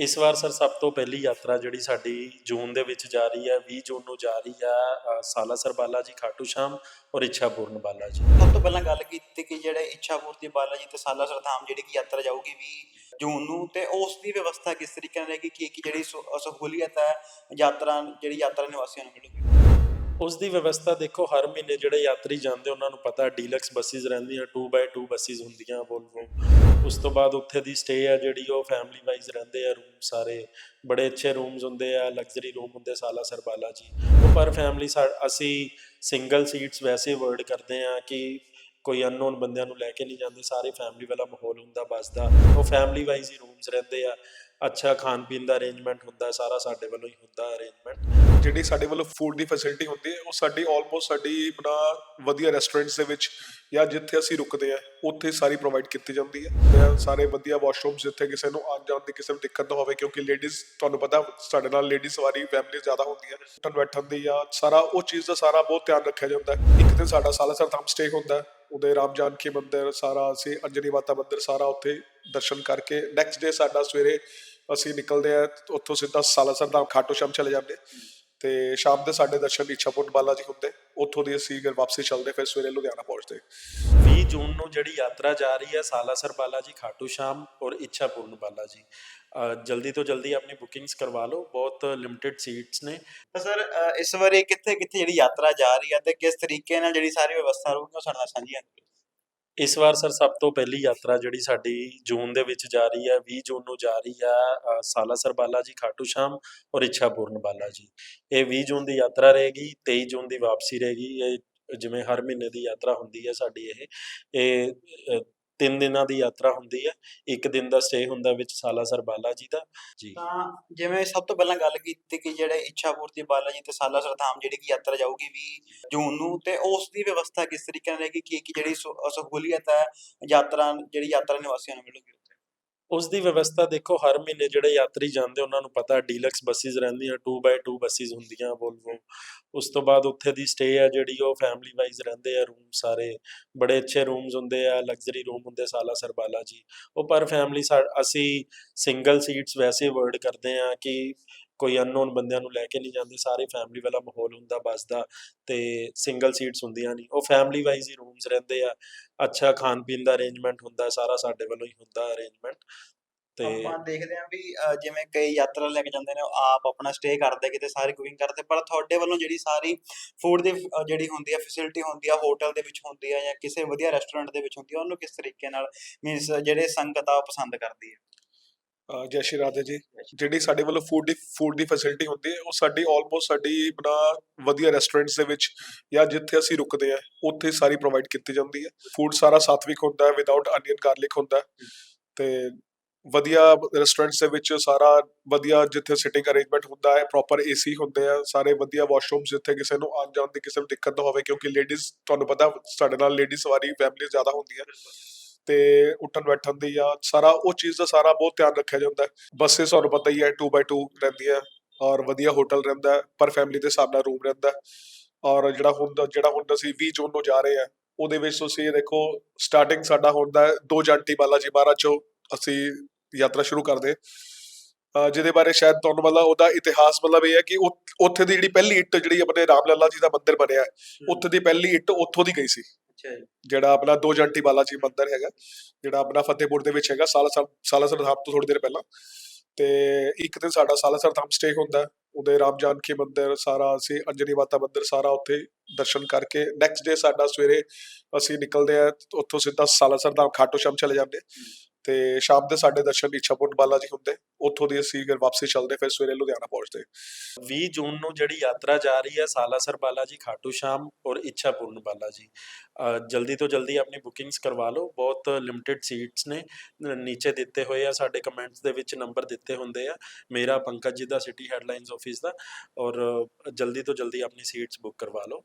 ਇਸ ਵਾਰ ਸਰ ਸਭ ਤੋਂ ਪਹਿਲੀ ਯਾਤਰਾ ਜਿਹੜੀ ਸਾਡੀ ਜੂਨ ਦੇ ਵਿੱਚ ਜਾ ਰਹੀ ਹੈ 20 ਜੂਨ ਨੂੰ ਜਾ ਰਹੀ ਹੈ ਸਾਲਾਸਰ ਬਾਲਾ ਜੀ ਖਾਟੂ ਸ਼ਾਮ ਔਰ ਇੱਛਾਪੂਰਨ ਬਾਲਾ ਜੀ ਸਭ ਤੋਂ ਪਹਿਲਾਂ ਗੱਲ ਕੀਤੀ ਕਿ ਜਿਹੜੇ ਇੱਛਾ ਪੂਰਤੀ ਬਾਲਾ ਜੀ ਤੇ ਸਾਲਾਸਰ ਧਾਮ ਜਿਹੜੀ ਕਿ ਯਾਤਰਾ ਜਾਊਗੀ 20 ਜੂਨ ਨੂੰ ਤੇ ਉਸ ਦੀ ਵਿਵਸਥਾ ਕਿਸ ਤਰੀਕੇ ਨਾਲ ਰਹੇਗੀ ਕੀ ਕੀ ਜਿਹੜੀ ਸਹੂਲੀਅਤ ਹੈ ਯਾਤਰਾ, ਜਿਹੜੀ ਯਾਤਰਾ ਨਿਵਾਸੀਆਂ ਨੂੰ ਮਿਲੂਗੀ? ਉਸ ਦੀ ਵਿਵਸਥਾ ਦੇਖੋ, ਹਰ ਮਹੀਨੇ ਜਿਹੜੇ ਯਾਤਰੀ ਜਾਂਦੇ, ਉਹਨਾਂ ਨੂੰ ਪਤਾ, ਡੀਲਕਸ ਬੱਸਿਸ ਰਹਿੰਦੀਆਂ 2x2 ਬੱਸਿਸ ਹੁੰਦੀਆਂ ਵੋਲਵੋ ਉਸ ਤੋਂ ਬਾਅਦ ਉੱਥੇ ਦੀ ਸਟੇ ਹੈ ਜਿਹੜੀ, ਉਹ ਫੈਮਿਲੀ ਵਾਈਜ਼ ਰਹਿੰਦੇ ਆ ਰੂਮ ਸਾਰੇ। ਬੜੇ ਅੱਛੇ ਰੂਮਸ ਹੁੰਦੇ ਆ ਲਗਜ਼ਰੀ ਰੂਮ ਹੁੰਦੇ ਸਾਲਾਸਰ ਬਾਲਾ ਜੀ। ਪਰ ਫੈਮਿਲੀ ਅਸੀਂ ਸਿੰਗਲ ਸੀਟਸ ਵੈਸੇ ਅਵੋਇਡ ਕਰਦੇ ਆ ਕਿ ਕੋਈ ਅਨਨੋਨ ਬੰਦਿਆਂ ਨੂੰ ਲੈ ਕੇ ਨਹੀਂ ਜਾਂਦੇ। ਸਾਰੇ ਫੈਮਿਲੀ ਵਾਲਾ ਮਾਹੌਲ ਹੁੰਦਾ, ਬੱਸ ਦਾ। ਉਹ ਫੈਮਿਲੀ ਵਾਈਜ਼ ਹੀ ਰੂਮਸ ਰਹਿੰਦੇ ਆ। ਅੱਛਾ ਖਾਣ ਪੀਣ ਦਾ ਅਰੇਂਜਮੈਂਟ ਹੁੰਦਾ, ਸਾਰਾ ਸਾਡੇ ਵੱਲੋਂ ਹੀ ਹੁੰਦਾ ਅਰੇਂਜਮੈਂਟ ਜਿਹੜੀ ਸਾਡੇ ਵੱਲੋਂ ਫੂਡ ਦੀ ਫੈਸਿਲਿਟੀ ਹੁੰਦੀ ਹੈ, ਉਹ ਸਾਡੀ ਆਲਮੋਸਟ ਸਾਡੀ ਬਣਾ ਵਧੀਆ ਰੈਸਟੋਰੈਂਟਸ ਦੇ ਵਿੱਚ ਜਾਂ ਜਿੱਥੇ ਅਸੀਂ ਰੁਕਦੇ ਆ ਉੱਥੇ ਸਾਰੀ ਪ੍ਰੋਵਾਈਡ ਕੀਤੀ ਜਾਂਦੀ ਹੈ। ਸਾਰੇ ਵਧੀਆ ਵਾਸ਼ਰੂਮਸ ਜਿੱਥੇ ਕਿਸੇ ਨੂੰ ਆਉਣ ਜਾਣ ਦੀ ਕਿਸੇ ਨੂੰ ਦਿੱਕਤ ਨਾ ਹੋਵੇ, ਕਿਉਂਕਿ ਲੇਡੀਜ਼ ਤੁਹਾਨੂੰ ਪਤਾ ਸਾਡੇ ਨਾਲ ਲੇਡੀਜ਼ ਵਾਰੀ ਫੈਮਿਲੀ ਜ਼ਿਆਦਾ ਹੁੰਦੀ ਹੈ। ਉੱਠਣ ਬੈਠਣ ਦੀ ਜਾਂ ਸਾਰਾ, ਉਹ ਚੀਜ਼ ਦਾ ਸਾਰਾ ਬਹੁਤ ਧਿਆਨ ਰੱਖਿਆ ਜਾਂਦਾ ਹੈ। ਇੱਕ ਦਿਨ ਸਾਡਾ ਸਾਲਾਸਰ ਧਾਮ ਸਟੇ ਹੁੰਦਾ ਉਹਦੇ ਰਾਮ ਜਾਨਕੀ ਮੰਦਿਰ, ਸਾਰਾ ਅਸੀਂ ਅੰਜਨੀ ਮਾਤਾ ਮੰਦਿਰ ਸਾਰਾ ਉੱਥੇ ਦਰਸ਼ਨ ਕਰਕੇ ਨੈਕਸਟ ਡੇ ਸਾਡਾ ਸਵੇਰੇ ਅਸੀਂ ਨਿਕਲਦੇ ਆ ਉੱਥੋਂ ਸਿੱਧਾ ਸਾਲਾਸਰ ਦਾ ਖਾਟੂ ਸ਼ਾਮ ਚਲੇ ਜਾਂਦੇ ਤੇ ਸ਼ਾਮ ਦੇ ਸਾਡੇ ਦਰਸ਼ਨ ਇੱਛਾਪੁਰ ਬਾਲਾ ਜੀ ਹੁੰਦੇ ਉੱਥੋਂ ਦੀ ਅਸੀਂ ਫਿਰ ਵਾਪਸੀ ਚੱਲਦੇ ਫਿਰ ਸਵੇਰੇ ਲੁਧਿਆਣਾ ਪਹੁੰਚਦੇ। 20 ਜੂਨ ਨੂੰ ਜਿਹੜੀ ਯਾਤਰਾ ਜਾ ਰਹੀ ਹੈ ਸਾਲਾਸਰ ਬਾਲਾ ਜੀ ਖਾਟੂ ਸ਼ਾਮ ਔਰ ਇੱਛਾ ਪੂਰਨ ਬਾਲਾ ਜੀ। ਜਲਦੀ ਤੋਂ ਜਲਦੀ ਆਪਣੀ ਬੁਕਿੰਗਸ ਕਰਵਾ ਲਓ ਬਹੁਤ ਲਿਮਟਿਡ ਸੀਟਸ ਨੇ। ਤਾਂ ਸਰ ਇਸ ਵਾਰੀ ਕਿੱਥੇ ਕਿੱਥੇ ਜਿਹੜੀ ਯਾਤਰਾ ਜਾ ਰਹੀ ਹੈ ਤੇ ਕਿਸ ਤਰੀਕੇ ਨਾਲ ਜਿਹੜੀ ਸਾਰੀ ਵਿਵਸਥਾ ਰਹੂਗੀ ਉਹ ਸਾਡੇ ਨਾਲ ਸਾਂਝੀਆਂ ਕਰੋ। ਇਸ ਵਾਰ ਸਰ ਸਭ ਤੋਂ ਪਹਿਲੀ ਯਾਤਰਾ ਜਿਹੜੀ ਸਾਡੀ ਜੂਨ ਦੇ ਵਿੱਚ ਜਾ ਰਹੀ ਹੈ 20 ਜੂਨ ਨੂੰ ਜਾ ਰਹੀ ਹੈ ਸਾਲਾਸਰ ਬਾਲਾ ਜੀ, ਖਾਟੂ ਸ਼ਾਮ ਔਰ ਇੱਛਾਪੂਰਨ ਬਾਲਾ ਜੀ। ਇਹ 20 ਜੂਨ ਦੀ ਯਾਤਰਾ ਰਹੇਗੀ 23 ਜੂਨ ਦੀ ਵਾਪਸੀ ਰਹੇਗੀ, ਇਹ ਜਿਵੇਂ ਹਰ ਮਹੀਨੇ ਦੀ ਯਾਤਰਾ ਹੁੰਦੀ ਹੈ ਸਾਡੀ ਇਹ। ਇਹ ਤਿੰਨ ਦਿਨਾਂ ਦੀ ਯਾਤਰਾ ਹੁੰਦੀ ਹੈ, ਇੱਕ ਦਿਨ ਦਾ ਸਟੇ ਹੁੰਦਾ ਵਿੱਚ ਸਾਲਾਸਰ ਬਾਲਾ ਜੀ ਦਾ। ਜੀ। ਤਾਂ ਜਿਵੇਂ ਸਭ ਤੋਂ ਪਹਿਲਾਂ ਗੱਲ ਕੀਤੀ ਕਿ ਜਿਹੜੇ ਇੱਛਾ ਪੂਰਤੀ ਬਾਲਾ ਜੀ ਤੇ ਸਾਲਾਸਰ ਧਾਮ ਜਿਹੜੀ ਕਿ ਯਾਤਰਾ ਜਾਊਗੀ 20 ਜੂਨ ਨੂੰ ਤੇ ਉਸ ਦੀ ਵਿਵਸਥਾ ਕਿਸ ਤਰੀਕੇ ਨਾਲ ਰਹੇਗੀ ਕਿ ਜਿਹੜੀ ਸਹੂ- ਸਹੂਲੀਅਤ ਹੈ ਯਾਤਰਾ, ਜਿਹੜੀ ਯਾਤਰਾ ਨਿਵਾਸੀਆਂ ਨੂੰ ਮਿਲੂਗੀ? ਉਸ ਦੀ ਵਿਵਸਥਾ ਦੇਖੋ, ਹਰ ਮਹੀਨੇ ਜਿਹੜੇ ਯਾਤਰੀ ਜਾਂਦੇ, ਉਹਨਾਂ ਨੂੰ ਪਤਾ ਡੀਲਕਸ ਬੱਸਿਸ ਰਹਿੰਦੀਆਂ 2x2 ਬੱਸਿਸ ਹੁੰਦੀਆਂ ਵੋਲਵੋ ਉਸ ਤੋਂ ਬਾਅਦ ਉੱਥੇ ਦੀ ਸਟੇ ਆ ਜਿਹੜੀ, ਉਹ ਫੈਮਿਲੀ ਵਾਈਜ਼ ਰਹਿੰਦੇ ਆ ਰੂਮ ਸਾਰੇ। ਬੜੇ ਅੱਛੇ ਰੂਮਸ ਹੁੰਦੇ ਆ ਲਗਜ਼ਰੀ ਰੂਮ ਹੁੰਦੇ ਸਾਲਾ ਸਰਬਾਲਾ ਜੀ। ਉਹ ਪਰ ਫੈਮਿਲੀ ਅਸੀਂ ਸਿੰਗਲ ਸੀਟਸ ਵੈਸੇ ਅਵੋਇਡ ਕਰਦੇ ਆ ਕਿ ਕੋਈ ਅਨਨੋਨ ਬੰਦਿਆਂ ਨੂੰ ਲੈ ਕੇ ਨਹੀਂ ਜਾਂਦੇ, ਸਾਰੇ ਫੈਮਿਲੀ ਵਾਲਾ ਮਾਹੌਲ ਹੁੰਦਾ ਬੱਸ ਦਾ ਤੇ ਸਿੰਗਲ ਸੀਟਸ ਹੁੰਦੀਆਂ ਨਹੀਂ, ਉਹ ਫੈਮਿਲੀ ਵਾਈਜ਼ ਹੀ ਰੂਮਸ ਰਹਿੰਦੇ ਆ, ਅੱਛਾ ਖਾਣ ਪੀਣ ਦਾ ਅਰੇਂਜਮੈਂਟ ਹੁੰਦਾ, ਸਾਰਾ ਸਾਡੇ ਵੱਲੋਂ ਹੀ ਹੁੰਦਾ ਅਰੇਂਜਮੈਂਟ ਤੇ ਆਪਾਂ ਦੇਖਦੇ ਹਾਂ ਵੀ ਜਿਵੇਂ ਕਈ ਯਾਤਰਾ ਲੈ ਕੇ ਜਾਂਦੇ ਨੇ ਆਪ ਆਪਣਾ ਸਟੇ ਕਰਦੇ, ਕਿਤੇ ਸਾਰੀ ਕੁਕਿੰਗ ਕਰਦੇ, ਪਰ ਤੁਹਾਡੇ ਵੱਲੋਂ ਜਿਹੜੀ ਸਾਰੀ ਫੂਡ ਦੀ ਜਿਹੜੀ ਹੁੰਦੀ ਹੈ ਫੈਸਿਲਿਟੀ ਹੁੰਦੀ ਆ ਹੋਟਲ ਦੇ ਵਿੱਚ ਹੁੰਦੀ ਆ ਜਾਂ ਕਿਸੇ ਵਧੀਆ ਰੈਸਟੋਰੈਂਟ ਦੇ ਵਿੱਚ ਹੁੰਦੀ ਆ, ਉਹਨੂੰ ਕਿਸ ਤਰੀਕੇ ਨਾਲ ਮੀਨਸ ਜਿਹੜੇ ਸੰਗਤ ਆ ਪਸੰਦ ਕਰਦੀ ਹੈ ਜੈ ਸ਼੍ਰੀ ਰਾਧੇ ਜੀ, ਜਿਹੜੀ ਸਾਡੇ ਵੱਲੋਂ ਫੂਡ ਦੀ ਫੂਡ ਦੀ ਫੈਸਿਲਿਟੀ ਹੁੰਦੀ ਹੈ, ਉਹ ਸਾਡੀ ਆਲਮੋਸਟ ਸਾਡੀ ਬਣਾ ਵਧੀਆ ਰੈਸਟੋਰੈਂਟਸ ਦੇ ਵਿੱਚ ਜਾਂ ਜਿੱਥੇ ਅਸੀਂ ਰੁਕਦੇ ਆ ਉੱਥੇ ਸਾਰੀ ਪ੍ਰੋਵਾਈਡ ਕੀਤੀ ਜਾਂਦੀ ਹੈ। ਫੂਡ ਸਾਰਾ ਸਾਤਵਿਕ ਹੁੰਦਾ ਹੈ ਵਿਦਆਊਟ ਅਨੀਅਨ ਗਾਰਲਿਕ ਹੁੰਦਾ ਹੈ। ਤੇ ਵਧੀਆ ਰੈਸਟੋਰੈਂਟਸ ਦੇ ਵਿੱਚ ਸਾਰਾ ਵਧੀਆ ਜਿੱਥੇ ਸਿਟਿੰਗ ਅਰੇਂਜਮੈਂਟ ਹੁੰਦਾ ਹੈ ਪ੍ਰੋਪਰ ਏਸੀ ਹੁੰਦੇ ਆ, ਸਾਰੇ ਵਧੀਆ ਵਾਸ਼ਰੂਮਸ ਜਿੱਥੇ ਕਿਸੇ ਨੂੰ ਆਉਣ ਜਾਣ ਦੀ ਕਿਸੇ ਨੂੰ ਦਿੱਕਤ ਨਾ ਹੋਵੇ, ਕਿਉਂਕਿ ਲੇਡੀਜ਼ ਤੁਹਾਨੂੰ ਪਤਾ ਸਾਡੇ ਨਾਲ ਲੇਡੀਜ਼ ਵਾਰੀ ਫੈਮਿਲੀ ਜ਼ਿਆਦਾ ਹੁੰਦੀ ਹੈ ਤੇ ਉੱਠਣ ਬੈਠਣ ਦੀ ਜਾਂ ਸਾਰਾ ਉਹ ਚੀਜ਼ ਦਾ ਸਾਰਾ ਬਹੁਤ ਧਿਆਨ ਰੱਖਿਆ ਜਾਂਦਾ ਹੈ। ਬੱਸੇ ਤੁਹਾਨੂੰ ਪਤਾ ਹੀ ਹੈ 2x2 ਰਹਿੰਦੀਆਂ ਔਰ ਵਧੀਆ ਹੋਟਲ ਰਹਿੰਦਾ ਹੈ, ਪਰ ਫੈਮਿਲੀ ਦੇ ਹਿਸਾਬ ਨਾਲ ਰੂਮ ਰਹਿੰਦਾ ਹੈ। ਔਰ ਜਿਹੜਾ ਹੁਣ ਜਿਹੜਾ ਹੁਣ ਅਸੀਂ 20 ਜੂਨ ਨੂੰ ਜਾ ਰਹੇ ਆ ਉਹਦੇ ਵਿੱਚ ਤੁਸੀਂ ਇਹ ਦੇਖੋ ਸਟਾਰਟਿੰਗ ਸਾਡਾ ਹੁੰਦਾ ਹੈ ਦੋ ਜੰਟੀ ਬਾਲਾ ਜੀ ਮਹਾਰਾਜ ਚੋਂ ਅਸੀਂ ਯਾਤਰਾ ਸ਼ੁਰੂ ਕਰਦੇ ਜਿਹਦੇ ਬਾਰੇ ਸ਼ਾਇਦ ਤੁਹਾਨੂੰ ਮਤਲਬ ਉਹਦਾ ਇਤਿਹਾਸ ਮਤਲਬ ਇਹ ਹੈ ਕਿ ਉੱਥੇ ਦੀ ਜਿਹੜੀ ਪਹਿਲੀ ਇੱਟ ਜਿਹੜੀ ਆਪਣੇ ਰਾਮ ਲੱਲਾ ਜੀ ਦਾ ਮੰਦਿਰ ਬਣਿਆ ਹੈ, ਉੱਥੇ ਦੀ ਪਹਿਲੀ ਇੱਟ ਉੱਥੋਂ ਦੀ ਗਈ ਸੀ। ਜਿਹੜਾ ਆਪਣਾ ਦੋ ਜੰਟੀ ਬਾਲਾ ਜੀ ਮੰਦਿਰ ਹੈਗਾ, ਜਿਹੜਾ ਆਪਣਾ ਫਤਿਹਪੁਰ ਦੇ ਵਿੱਚ ਹੈਗਾ ਸਾਲਾਸਰ ਸਾਲਾਸਰ ਧਾਮ ਤੋਂ ਥੋੜੀ ਦੇਰ ਪਹਿਲਾਂ ਤੇ ਇੱਕ ਦਿਨ ਸਾਡਾ ਸਾਲਾਸਰ ਧਾਮ ਸਟੇ ਹੁੰਦਾ ਹੈ। ਉਹਦੇ ਰਾਮ ਜਾਨਕੀ ਮੰਦਿਰ, ਸਾਰਾ ਅਸੀਂ ਅੰਜਨੀ ਮਾਤਾ ਮੰਦਿਰ ਸਾਰਾ ਉੱਥੇ ਦਰਸ਼ਨ ਕਰਕੇ ਨੈਕਸਟ ਡੇ ਸਾਡਾ ਸਵੇਰੇ ਅਸੀਂ ਨਿਕਲਦੇ ਆ, ਉੱਥੋਂ ਸਿੱਧਾ ਸਾਲਾਸਰ ਧਾਮ ਖਾਟੂ ਸ਼ਾਮ ਚਲੇ ਜਾਂਦੇ ਤੇ ਸ਼ਾਮ ਦੇ ਸਾਡੇ ਦਰਸ਼ਨ ਇੱਛਾਪੁਰ ਬਾਲਾ ਜੀ ਹੁੰਦੇ, ਉੱਥੋਂ ਦੀ ਅਸੀਂ ਫਿਰ ਵਾਪਸੀ ਚੱਲਦੇ, ਫਿਰ ਸਵੇਰੇ ਲੁਧਿਆਣਾ ਪਹੁੰਚਦੇ। 20 ਜੂਨ ਨੂੰ ਜਿਹੜੀ ਯਾਤਰਾ ਜਾ ਰਹੀ ਹੈ ਸਾਲਾਸਰ ਬਾਲਾ ਜੀ, ਖਾਟੂ ਸ਼ਾਮ ਔਰ ਇੱਛਾਪੂਰਨ ਬਾਲਾ ਜੀ। ਜਲਦੀ ਤੋਂ ਜਲਦੀ ਆਪਣੀ ਬੁਕਿੰਗਸ ਕਰਵਾ ਲਓ, ਬਹੁਤ ਲਿਮਟਿਡ ਸੀਟਸ ਨੇ ਨੀਚੇ ਦਿੱਤੇ ਹੋਏ ਆ, ਸਾਡੇ ਕਮੈਂਟਸ ਦੇ ਵਿੱਚ ਨੰਬਰ ਦਿੱਤੇ ਹੁੰਦੇ ਆ, ਮੇਰਾ ਪੰਕਜ ਜੀ ਦਾ ਸਿਟੀ ਹੈਡਲਾਈਨਸ ਆਫਿਸ ਦਾ ਔਰ ਜਲਦੀ ਤੋਂ ਜਲਦੀ ਆਪਣੀ ਸੀਟਸ ਬੁੱਕ ਕਰਵਾ ਲਓ।